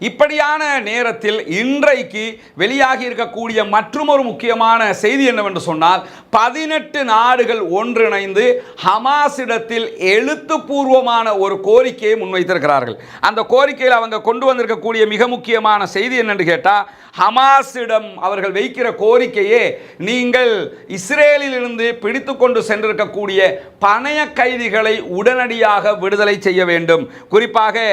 இப்படியான நேரத்தில் இன்றைக்கு வெளியாகி இருக்கக்கூடிய மற்றொரு முக்கியமான செய்தி என்னவென்று சொன்னால் பதினெட்டு நாடுகள் ஒன்றிணைந்து ஹமாஸிடத்தில் எழுத்துப்பூர்வமான ஒரு கோரிக்கையை முன்வைத்திருக்கிறார்கள். அந்த கோரிக்கையில் அவங்க கொண்டு வந்திருக்கக்கூடிய மிக முக்கியமான செய்தி என்னென்று கேட்டால் ஹமாஸிடம் அவர்கள் வைக்கிற கோரிக்கையே நீங்கள் இஸ்ரேலிலிருந்து பிடித்து கொண்டு சென்றிருக்கக்கூடிய பணைய கைதிகளை உடனடியாக விடுதலை செய்ய வேண்டும். குறிப்பாக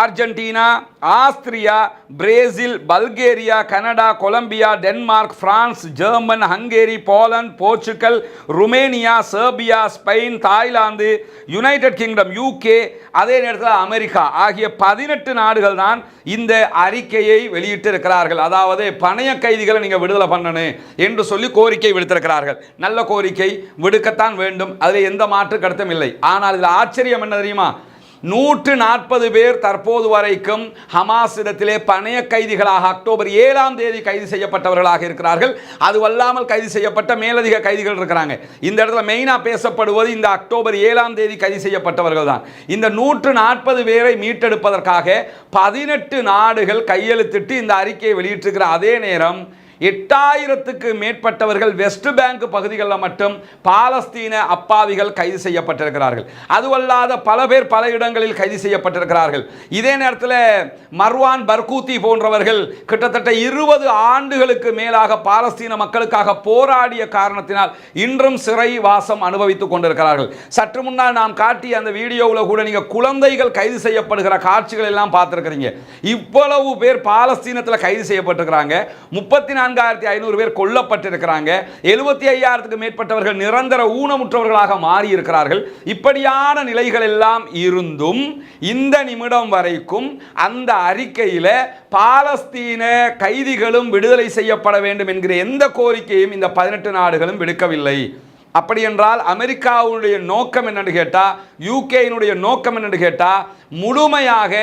Argentina Austria Brazil Bulgaria Canada Colombia Denmark France German Hungary Poland Portugal Romania Serbia Spain Thailand United Kingdom UK அதே நேரத்தில் அமெரிக்கா ஆகிய பதினெட்டு நாடுகள் தான் இந்த அறிக்கையை வெளியிட்டிருக்கிறார்கள். அதாவது பணைய கைதிகளை நீங்கள் விடுதலை பண்ணணும் என்று சொல்லி கோரிக்கை விடுத்திருக்கிறார்கள். நல்ல கோரிக்கை விடுக்கத்தான் வேண்டும். அதில் எந்த மாற்று கருத்தும் இல்லை. ஆனால் இதில் ஆச்சரியம் என்ன தெரியுமா? நூற்று நாற்பது பேர் தற்போது வரைக்கும் ஹமாஸிடத்திலே பணைய கைதிகளாக அக்டோபர் ஏழாம் தேதி கைது செய்யப்பட்டவர்களாக இருக்கிறார்கள். அதுவல்லாமல் கைது செய்யப்பட்ட மேலதிக கைதிகள் இருக்கிறாங்க. இந்த இடத்துல மெயினாக பேசப்படுவது இந்த அக்டோபர் ஏழாம் தேதி கைது செய்யப்பட்டவர்கள் தான். இந்த நூற்று நாற்பது பேரை மீட்டெடுப்பதற்காக பதினெட்டு நாடுகள் கையெழுத்திட்டு இந்த அறிக்கையை வெளியிட்டிருக்கிற அதே நேரம் எட்டாயிரத்துக்கு மேற்பட்டவர்கள் வெஸ்ட் பேங்க் பகுதிகளில் மட்டும் பாலஸ்தீன அப்பாவிகள் கைது செய்யப்பட்டிருக்கிறார்கள். அதுவல்லாத பல பேர் பல இடங்களில் கைது செய்யப்பட்டிருக்கிறார்கள். இதே நேரத்தில் மர்வான் பர்கூத்தி போன்றவர்கள் கிட்டத்தட்ட இருபது ஆண்டுகளுக்கு மேலாக பாலஸ்தீன மக்களுக்காக போராடிய காரணத்தினால் இன்றும் சிறை வாசம் அனுபவித்துக் கொண்டிருக்கிறார்கள். சற்று முன்னால் நாம் காட்டிய அந்த வீடியோவில் கூட நீங்கள் குழந்தைகள் கைது செய்யப்படுகிற காட்சிகள் எல்லாம் பார்த்துருக்கிறீங்க. இவ்வளவு பேர் பாலஸ்தீனத்தில் கைது செய்யப்பட்டிருக்கிறாங்க. முப்பத்தி நான்காயிரத்தி ஐநூறு பேர் கொல்லப்பட்டிருக்கிறாங்க. எழுபத்தி ஐயாயிரத்துக்கு மேற்பட்டவர்கள் நிரந்தர ஊனமுற்றவர்களாக மாறி இருக்கிறார்கள் இப்படியான நிலைகள் எல்லாம் இருந்தும் இந்த நிமிடம் வரைக்கும் அந்த அறிக்கையில் பாலஸ்தீன கைதிகளும் விடுதலை செய்யப்பட வேண்டும் என்கிற எந்த கோரிக்கையும் இந்த பதினெட்டு நாடுகளும் விடுக்கவில்லை. அப்படி என்றால் அமெரிக்காவுடைய நோக்கம் என்னென்று கேட்டால் யூகேயினுடைய நோக்கம் என்னன்னு கேட்டால் முழுமையாக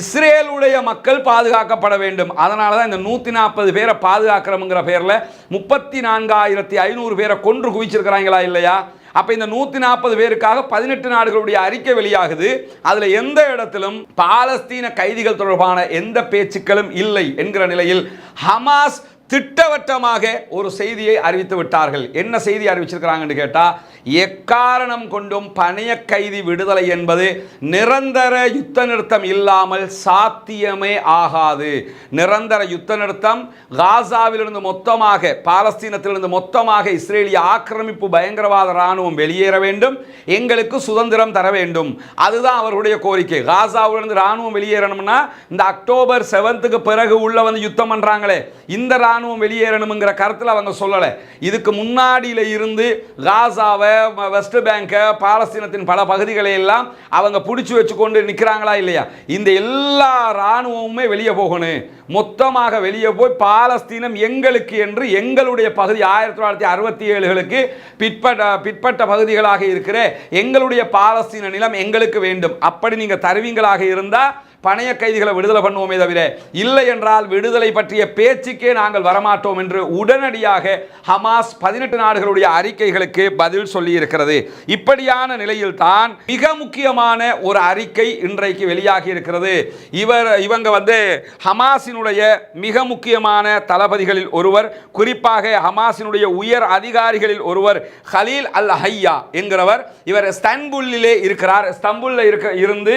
இஸ்ரேலுடைய மக்கள் பாதுகாக்கப்பட வேண்டும். அதனால தான் இந்த நூற்றி நாற்பது பேரை பாதுகாக்கிறோம்ங்கிற பேரில் முப்பத்தி நான்காயிரத்தி ஐநூறு பேரை கொன்று குவிச்சிருக்கிறாங்களா இல்லையா? அப்போ இந்த நூற்றி நாற்பது பேருக்காக பதினெட்டு நாடுகளுடைய அறிக்கை வெளியாகுது. அதில் எந்த இடத்திலும் பாலஸ்தீன கைதிகள் தொடர்பான எந்த பேச்சுக்களும் இல்லை என்கிற நிலையில் ஹமாஸ் திட்டவட்டமாக ஒரு செய்தியை அறிவித்து விட்டார்கள். என்ன செய்தி அறிவிச்சிருக்கிறாங்கன்னு கேட்டால் எக்காரணம் கொண்டும் பணைய கைதி விடுதலை என்பது நிரந்தர யுத்த நிறுத்தம் இல்லாமல் சாத்தியமே ஆகாது. நிரந்தர யுத்த நிறுத்தம் காசாவிலிருந்து மொத்தமாக பாலஸ்தீனத்திலிருந்து மொத்தமாக இஸ்ரேலிய ஆக்கிரமிப்பு பயங்கரவாத இராணுவம் வெளியேற வேண்டும் எங்களுக்கு சுதந்திரம் தர வேண்டும். அதுதான் அவருடைய கோரிக்கை. காசாவிலிருந்து இராணுவம் வெளியேறணும்னா இந்த அக்டோபர் செவன்த்துக்கு பிறகு உள்ள வந்து யுத்தம் பண்ணுறாங்களே இந்த இராணுவம் வெளியேறணுங்கிற கருத்தில் அவங்க சொல்லலை. இதுக்கு முன்னாடியில் இருந்து காசாவை வெஸ்ட் பேங்கை பாலஸ்தீனத்தின் பல பகுதிகளை எல்லாம் அவங்க பிடிச்சி வச்சு கொண்டு நிற்கிறாங்களா இல்லையா? இந்த எல்லா இராணுவமுமே வெளியே போகணும். மொத்தமாக வெளியே போய் பாலஸ்தீனம் எங்களுக்கு என்று எங்களுடைய பகுதி ஆயிரத்தி தொள்ளாயிரத்தி அறுபத்தி ஏழுகளுக்கு பிற்பட்ட பிற்பட்ட பகுதிகளாக இருக்கிற எங்களுடைய பாலஸ்தீன நிலம் எங்களுக்கு வேண்டும். அப்படி நீங்கள் தருவீங்களாக இருந்தால் பணைய கைதிகளை விடுதலை பண்ணுவோமே தவிர இல்லை என்றால் விடுதலை பற்றிய பேச்சுக்கே நாங்கள் வரமாட்டோம் என்று உடனடியாக ஹமாஸ் பதினெட்டு நாடுகளுடைய அறிக்கைகளுக்கு பதில் சொல்லி இருக்கிறது இப்படியான நிலையில் தான் மிக முக்கியமான ஒரு அறிக்கை இன்றைக்கு வெளியாகி இருக்கிறது. இவர் இவங்க வந்து ஹமாஸினுடைய மிக முக்கியமான தளபதிகளில் ஒருவர் குறிப்பாக ஹமாஸினுடைய உயர் அதிகாரிகளில் ஒருவர் ஹலீல் அல் ஹையா என்கிறவர். இவர் ஸ்தன்புல்லிலே இருக்கிறார். ஸ்தம்புல்ல இருக்க இருந்து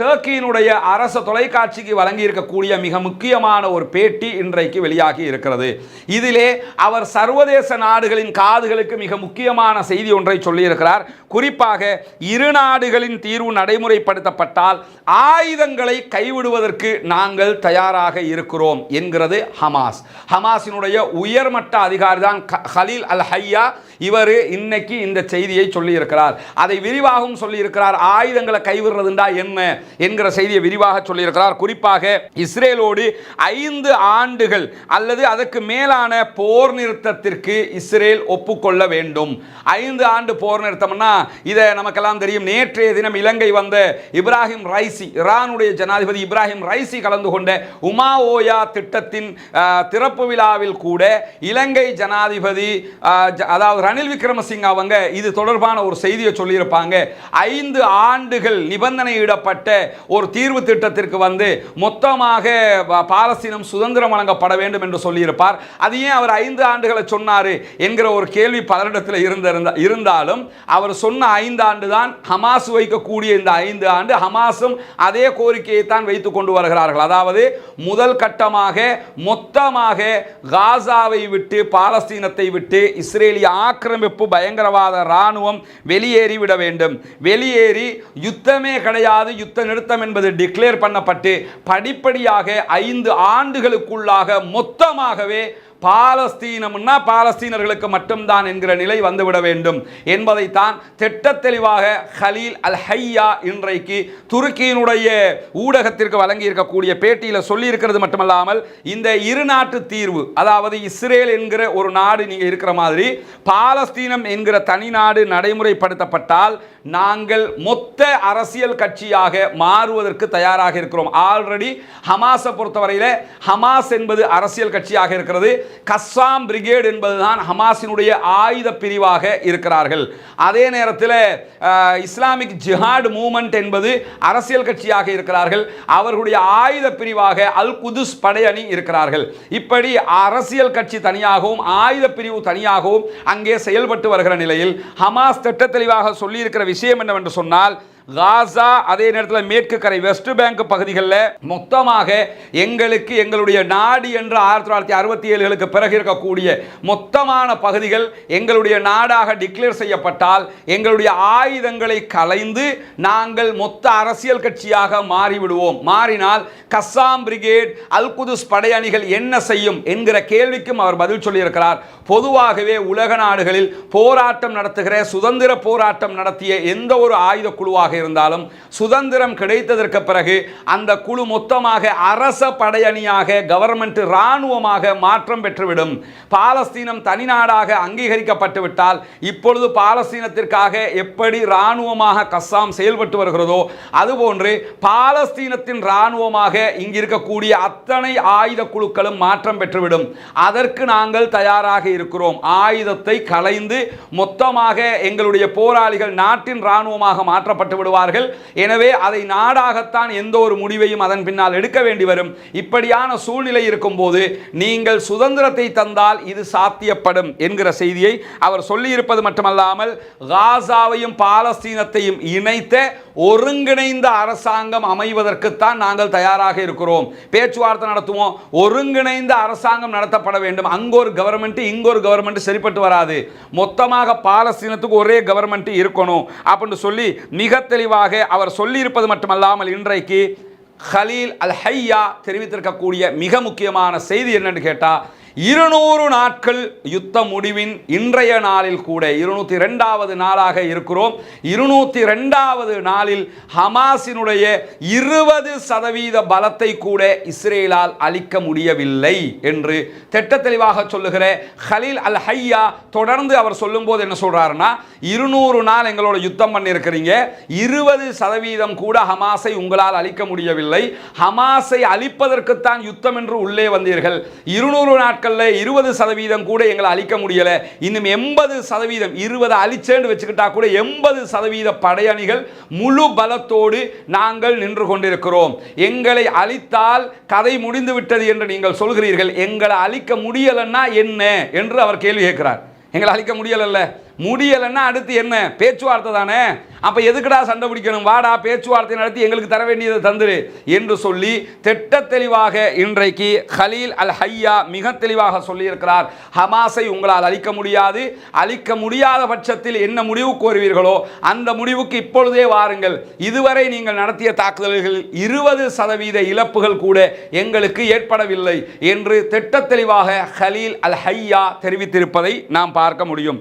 டர்க்கியினுடைய அரச தொலைக்காட்சிக்கு வழங்கி இருக்கக்கூடிய மிக முக்கியமான ஒரு பேட்டி இன்றைக்கு வெளியாகி இருக்கிறது. இதிலே அவர் சர்வதேச நாடுகளின் காதுகளுக்கு மிக முக்கியமான செய்தி ஒன்றை சொல்லியிருக்கிறார். குறிப்பாக இரு நாடுகளின் தீர்வு நடைமுறைப்படுத்தப்பட்டால் ஆயுதங்களை கைவிடுவதற்கு நாங்கள் தயாராக இருக்கிறோம் என்கிறது ஹமாஸ். ஹமாஸினுடைய உயர்மட்ட அதிகாரி தான் ஹலீல் அல் ஹையா இவர் இன்னைக்கு இந்த செய்தியை சொல்லியிருக்கிறார். அதை விரிவாகவும் சொல்லியிருக்கிறார். ஆயுதங்களை கைவிடுறதுண்டா என்ன என்கிற செய்தியை விரிவாக சொல்லியிருக்கிறார். குறிப்பாக இஸ்ரேலோடு ஐந்து ஆண்டுகள் அல்லது அதற்கு மேலான போர் நிறுத்தத்திற்கு இஸ்ரேல் ஒப்புக்கொள்ள வேண்டும். ஐந்து ஆண்டு போர் நிறுத்தம்னா இதை நமக்கெல்லாம் தெரியும். நேற்றைய தினம் இலங்கை வந்த இப்ராஹிம் ரைசி ஈரானுடைய ஜனாதிபதி இப்ராஹிம் ரைசி கலந்து கொண்ட உமா ஓயா திட்டத்தின் திறப்பு விழாவில் கூட இலங்கை ஜனாதிபதி அதாவது ரணில் விக்ரமசிங்க அவங்க இது தொடர்பான ஒரு செய்தியை சொல்லியிருப்பாங்க. ஐந்து ஆண்டுகள் நிபந்தனையிடப்பட்ட ஒரு தீர்வு திட்டத்திற்கு வந்து மொத்தமாக பாலஸ்தீனம் சுதந்திரம் வழங்கப்பட வேண்டும் என்று சொல்லியிருப்பார். அது ஏன் அவர் ஐந்து ஆண்டுகளை சொன்னார் என்கிற ஒரு கேள்வி பலரிடத்தில் இருந்திருந்த இருந்தாலும் அவர் சொன்ன ஐந்து ஆண்டு தான் ஹமாஸ் வைக்கக்கூடிய இந்த ஐந்து ஆண்டு ஹமாஸும் அதே கோரிக்கையை தான் வைத்துக் கொண்டு வருகிறார்கள். அதாவது முதல் கட்டமாக மொத்தமாக காசாவை விட்டு பாலஸ்தீனத்தை விட்டு இஸ்ரேலிய ஆக்கிரமிப்பு பயங்கரவாத இராணுவம் வெளியேறி விட வேண்டும். வெளியேறி யுத்தமே கிடையாது. யுத்த நிறுத்தம் என்பது டிக்ளேர் பண்ணப்பட்டு படிப்படியாக ஐந்து ஆண்டுகளுக்குள்ளாக மொத்தமாகவே பாலஸ்தீனம்னா பாலஸ்தீனர்களுக்கு மட்டும்தான் என்கிற நிலை வந்துவிட வேண்டும் என்பதைத்தான் திட்ட தெளிவாக ஹலீல் அல் ஹையா இன்றைக்கு துருக்கியினுடைய ஊடகத்திற்கு வழங்கி இருக்கக்கூடிய பேட்டியில் சொல்லியிருக்கிறது மட்டுமல்லாமல் இந்த இரு நாட்டு தீர்வு அதாவது இஸ்ரேல் என்கிற ஒரு நாடு நீங்கள் இருக்கிற மாதிரி பாலஸ்தீனம் என்கிற தனி நாடு நடைமுறைப்படுத்தப்பட்டால் நாங்கள் மொத்த அரசியல் கட்சியாக மாறுவதற்கு தயாராக இருக்கிறோம். ஆல்ரெடி ஹமாஸை பொறுத்தவரையில் ஹமாஸ் என்பது அரசியல் கட்சியாக இருக்கிறது. கஸ்ஸாம் பிரிகேடு என்பதுதான் ஹமாஸினுடைய ஆயுத பிரிவாக இருக்கிறார்கள். அதே நேரத்தில் இஸ்லாமிக் ஜிஹாட் மூமெண்ட் என்பது அரசியல் கட்சியாக இருக்கிறார்கள். அவர்களுடைய ஆயுத பிரிவாக அல் குதுஸ் படையணி இருக்கிறார்கள். இப்படி அரசியல் கட்சி தனியாகவும் ஆயுத பிரிவு தனியாகவும் அங்கே செயல்பட்டு வருகிற நிலையில் ஹமாஸ் திட்ட தெளிவாக சொல்லியிருக்கிற விஷயம் என்னவென்று சொன்னால் காசா அதே நேரத்தில் மேற்கு கரை வெஸ்ட் பேங்க் பகுதிகளில் மொத்தமாக எங்களுக்கு எங்களுடைய நாடு என்று ஆயிரத்தி தொள்ளாயிரத்தி அறுபத்தி ஏழுகளுக்கு பிறகு இருக்கக்கூடிய மொத்தமான பகுதிகள் எங்களுடைய நாடாக டிக்ளேர் செய்யப்பட்டால் எங்களுடைய ஆயுதங்களை கலைந்து நாங்கள் மொத்த அரசியல் கட்சியாக மாறிவிடுவோம். மாறினால் கஸ்ஸாம் பிரிகேட் அல்குதுஸ் படையணிகள் என்ன செய்யும் என்கிற கேள்விக்கும் அவர் பதில் சொல்லியிருக்கிறார். பொதுவாகவே உலக நாடுகளில் போராட்டம் நடத்துகிற சுதந்திர போராட்டம் நடத்திய எந்த ஒரு ஆயுத குழுவாக இருந்தாலும் சுதந்திரம் கிடைத்ததற்கு பிறகு அந்த குழு மொத்தமாக அரச படையணியாக கவர்மெண்ட் இராணுவமாக மாற்றம் பெற்றுவிடும். பாலஸ்தீனம் தனிநாடாக அங்கீகரிக்கப்பட்டுவிட்டால் இப்பொழுது பாலஸ்தீனத்திற்காக எப்படி இராணுவமாக கஸ்ஸாம் செயல்பட்டு வருகிறதோ அதுபோன்று பாலஸ்தீனத்தின் இராணுவமாக இங்கு இருக்கக்கூடிய அத்தனை ஆயுத குழுக்களும் மாற்றம் பெற்றுவிடும். அதற்கு நாங்கள் தயாராக இருக்கிறோம். ஆயுதத்தை களைந்து மொத்தமாக எங்களுடைய போராளிகள் நாட்டின் இராணுவமாக மாற்றப்பட்டுவிடும். விடுவார்கள் எனவே அதை நாடாகத்தான் எந்த ஒரு முடிவையும் அதன் பின்னால் எடுக்க வேண்டி வரும். இப்படியான சூழ்நிலை இருக்கும்போது நீங்கள் சுதந்திரத்தை தந்தால் இது சாத்தியப்படும் என்கிற செய்தியை அவர் சொல்லியிருப்பது மட்டுமல்லாமல் காசாவையும் பாலஸ்தீனத்தையும் இணைத்த ஒருங்கிணைந்த அரசாங்கம் அமைவதற்குத்தான் நாங்கள் தயாராக இருக்கிறோம். பேச்சுவார்த்தை நடத்துவோம். ஒருங்கிணைந்த அரசாங்கம் நடத்தப்பட வேண்டும். அங்க ஒரு கவர்மெண்ட் இங்க ஒரு கவர்மெண்ட் சரிப்பட்டு வராது. மொத்தமாக பாலஸ்தீனத்துக்கு ஒரே கவர்மெண்ட் இருக்கணும் அப்படின்னு சொல்லி மிக தெளிவாக அவர் சொல்லியிருப்பது மட்டுமல்லாமல் இன்றைக்கு ஹலீல் அல் ஹையா தெரிவித்திருக்கக்கூடிய மிக முக்கியமான செய்தி என்னன்னு கேட்டால் இருநூறு நாட்கள் யுத்த முடிவின் இன்றைய நாளில் கூட இருநூத்தி ரெண்டாவது நாளாக இருக்கிறோம். இருநூத்தி ரெண்டாவது நாளில் ஹமாஸினுடைய இருபது சதவீத பலத்தை கூட இஸ்ரேலால் அளிக்க முடியவில்லை என்று திட்ட தெளிவாக சொல்லுகிற ஹலீல் அல் ஹையா தொடர்ந்து அவர் சொல்லும்போது என்ன சொல்றாருன்னா இருநூறு நாள் எங்களோட யுத்தம் பண்ணியிருக்கிறீங்க. இருபது சதவீதம் கூட ஹமாஸை உங்களால் அழிக்க முடியவில்லை. ஹமாஸை அழிப்பதற்குத்தான் யுத்தம் என்று உள்ளே வந்தீர்கள். இருநூறு நாட்கள் நாட்களில் இருபது சதவீதம் கூட எங்களை அழிக்க முடியல. இன்னும் எண்பது சதவீதம் இருபது அழிச்சேன்னு வச்சுக்கிட்டா கூட எண்பது சதவீத படையணிகள் முழு பலத்தோடு நாங்கள் நின்று கொண்டிருக்கிறோம். எங்களை அழித்தால் கதை முடிந்து விட்டது என்று நீங்கள் சொல்கிறீர்கள். எங்களை அழிக்க முடியலன்னா என்ன? என்று அவர் கேள்வி கேட்கிறார். எங்களை அழிக்க முடியலல்ல. முடியலைன்னா அடுத்து என்ன? பேச்சுவார்த்தை தானே? அப்போ எதுக்குடா சண்டை பிடிக்கணும்? வாடா பேச்சுவார்த்தை நடத்தி எங்களுக்கு தர வேண்டியதை தந்துரு என்று சொல்லி திட்ட தெளிவாக இன்றைக்கு ஹலீல் அல் ஹையா மிக தெளிவாக சொல்லியிருக்கிறார். ஹமாஸை உங்களால் அழிக்க முடியாது. அழிக்க முடியாத பட்சத்தில் என்ன முடிவு கோருவீர்களோ அந்த முடிவுக்கு இப்பொழுதே வாருங்கள். இதுவரை நீங்கள் நடத்திய தாக்குதல்களில் இருபது சதவீத இழப்புகள் கூட எங்களுக்கு ஏற்படவில்லை என்று திட்ட தெளிவாக ஹலீல் அல் ஹையா தெரிவித்திருப்பதை நாம் பார்க்க முடியும்.